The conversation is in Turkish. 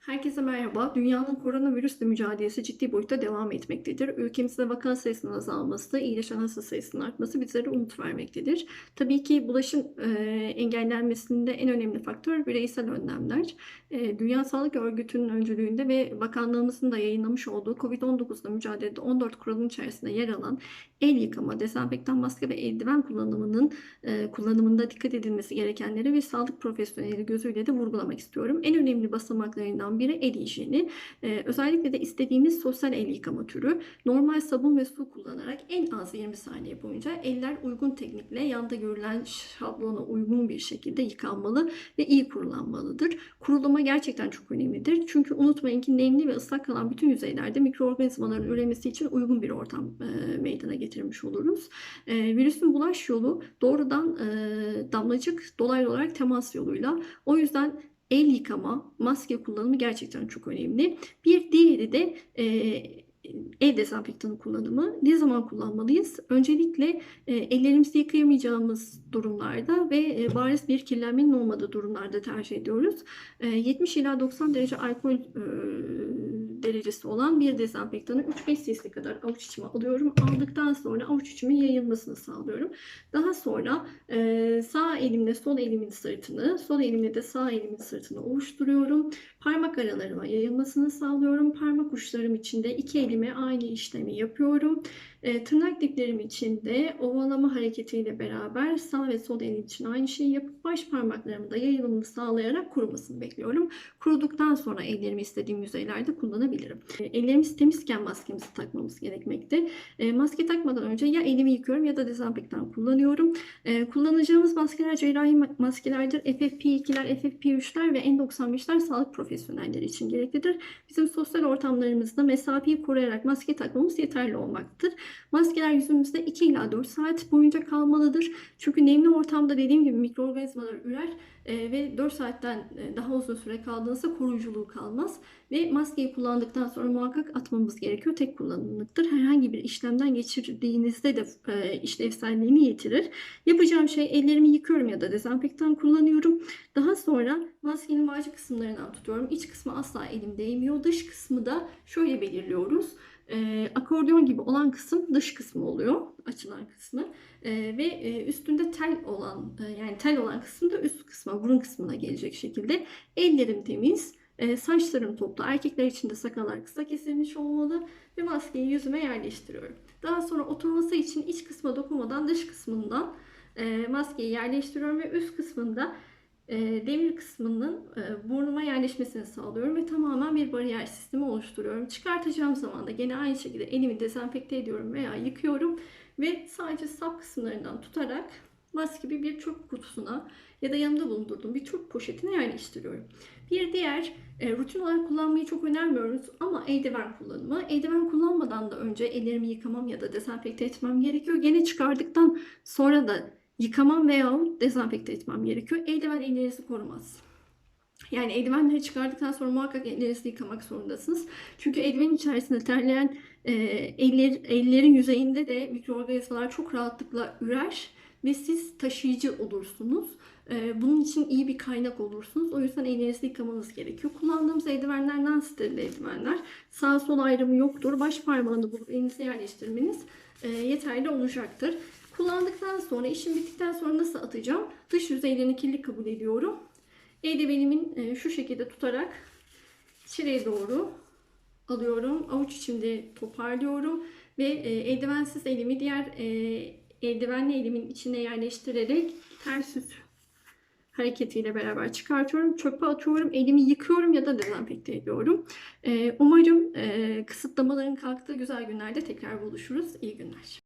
Herkese merhaba. Dünyanın koronavirüsle mücadelesi ciddi boyutta devam etmektedir. Ülkemizde vaka sayısının azalması, iyileşen hasta sayısının artması bizlere umut vermektedir. Tabii ki bulaşın e, engellenmesinde en önemli faktör bireysel önlemler. E, Dünya Sağlık Örgütü'nün öncülüğünde ve bakanlığımızın da yayınlamış olduğu COVID-19'la mücadelede 14 kuralın içerisinde yer alan el yıkama, dezenfektan maske ve eldiven kullanımının e, kullanımında dikkat edilmesi gerekenleri ve sağlık profesyoneli gözüyle de vurgulamak istiyorum. En önemli basamaklarından biri el hijyeni. Ee, özellikle de istediğimiz sosyal el yıkama türü. Normal sabun ve su kullanarak en az 20 saniye boyunca eller uygun teknikle yanda görülen şablona uygun bir şekilde yıkanmalı ve iyi kurulanmalıdır. Kurulama gerçekten çok önemlidir. Çünkü unutmayın ki nemli ve ıslak kalan bütün yüzeylerde mikroorganizmaların üremesi için uygun bir ortam e, meydana getirmiş oluruz. E, virüsün bulaş yolu doğrudan e, damlacık dolaylı olarak temas yoluyla. O yüzden el yıkama, maske kullanımı gerçekten çok önemli. Bir diğeri de e, el dezenfektanı kullanımı. Ne zaman kullanmalıyız? Öncelikle e, ellerimizi yıkayamayacağımız durumlarda ve e, bariz bir kirlenmenin olmadığı durumlarda tercih ediyoruz. E, 70 ila 90 derece alkol e, derecesi olan bir dezenfektanı 3-5 cc kadar avuç içime alıyorum. Aldıktan sonra avuç içimin yayılmasını sağlıyorum. Daha sonra e, sağ elimle sol elimin sırtını, sol elimle de sağ elimin sırtını ovuşturuyorum. Parmak aralarıma yayılmasını sağlıyorum. Parmak uçlarım içinde iki elime aynı işlemi yapıyorum. E, tırnak diplerim için de ovalama hareketiyle beraber sağ ve sol elim için aynı şeyi yapıp baş parmaklarımı da yayılımını sağlayarak kurumasını bekliyorum. Kuruduktan sonra ellerimi istediğim yüzeylerde kullanabilirim. E, ellerimiz temizken maskemizi takmamız gerekmekte. E, maske takmadan önce ya elimi yıkıyorum ya da dezenfektan kullanıyorum. E, kullanacağımız maskeler cerrahi maskelerdir. FFP2'ler, FFP3'ler ve N95'ler sağlık profesyonelleri için gereklidir. Bizim sosyal ortamlarımızda mesafeyi koruyarak maske takmamız yeterli olmaktadır. Maskeler yüzümüzde 2 ila 4 saat boyunca kalmalıdır. Çünkü nemli ortamda dediğim gibi mikroorganizmalar ürer e, ve 4 saatten e, daha uzun süre kaldığınızda koruyuculuğu kalmaz. Ve maskeyi kullandıktan sonra muhakkak atmamız gerekiyor. Tek kullanımlıktır. Herhangi bir işlemden geçirdiğinizde de e, işlevselliğini yitirir. Yapacağım şey ellerimi yıkıyorum ya da dezenfektan kullanıyorum. Daha sonra maskenin vacı kısımlarından tutuyorum. İç kısmı asla elim değmiyor. Dış kısmı da şöyle belirliyoruz. E, akordeon gibi olan kısım dış kısmı oluyor. Açılan kısmı. E, ve e, üstünde tel olan e, yani tel olan kısım da üst kısma burun kısmına gelecek şekilde. Ellerim temiz. E, saçlarım toplu. Erkekler için de sakallar kısa kesilmiş olmalı. Ve maskeyi yüzüme yerleştiriyorum. Daha sonra oturması için iç kısma dokunmadan dış kısmından e, maskeyi yerleştiriyorum ve üst kısmında demir kısmının e, burnuma yerleşmesini sağlıyorum ve tamamen bir bariyer sistemi oluşturuyorum. Çıkartacağım zaman da gene aynı şekilde elimi dezenfekte ediyorum veya yıkıyorum ve sadece sap kısımlarından tutarak maske gibi bir çöp kutusuna ya da yanımda bulundurduğum bir çöp poşetine yerleştiriyorum. Bir diğer e, rutin olarak kullanmayı çok önermiyoruz ama eldiven kullanımı. Eldiven kullanmadan da önce ellerimi yıkamam ya da dezenfekte etmem gerekiyor. Gene çıkardıktan sonra da yıkamam veya dezenfekte etmem gerekiyor. Eldiven ellerinizi korumaz. Yani eldivenleri çıkardıktan sonra muhakkak ellerinizi yıkamak zorundasınız. Çünkü eldivenin içerisinde terleyen e, eller, ellerin yüzeyinde de mikroorganizmalar çok rahatlıkla ürer ve siz taşıyıcı olursunuz. E, bunun için iyi bir kaynak olursunuz. O yüzden ellerinizi yıkamanız gerekiyor. Kullandığımız eldivenler non-steril eldivenler. Sağ sol ayrımı yoktur. Baş parmağını bulup elinize yerleştirmeniz e, yeterli olacaktır. Kullandıktan sonra, işim bittikten sonra nasıl atacağım? Dış yüzeylerini kirli kabul ediyorum. Eldivenimin e, şu şekilde tutarak içeriye doğru alıyorum. Avuç içimde toparlıyorum ve e, eldivensiz elimi diğer e, eldivenli elimin içine yerleştirerek ters yüz hareketiyle beraber çıkartıyorum. Çöpe atıyorum. Elimi yıkıyorum ya da dezenfekte ediyorum. Umarım kısıtlamaların kalktığı güzel günlerde tekrar buluşuruz. İyi günler.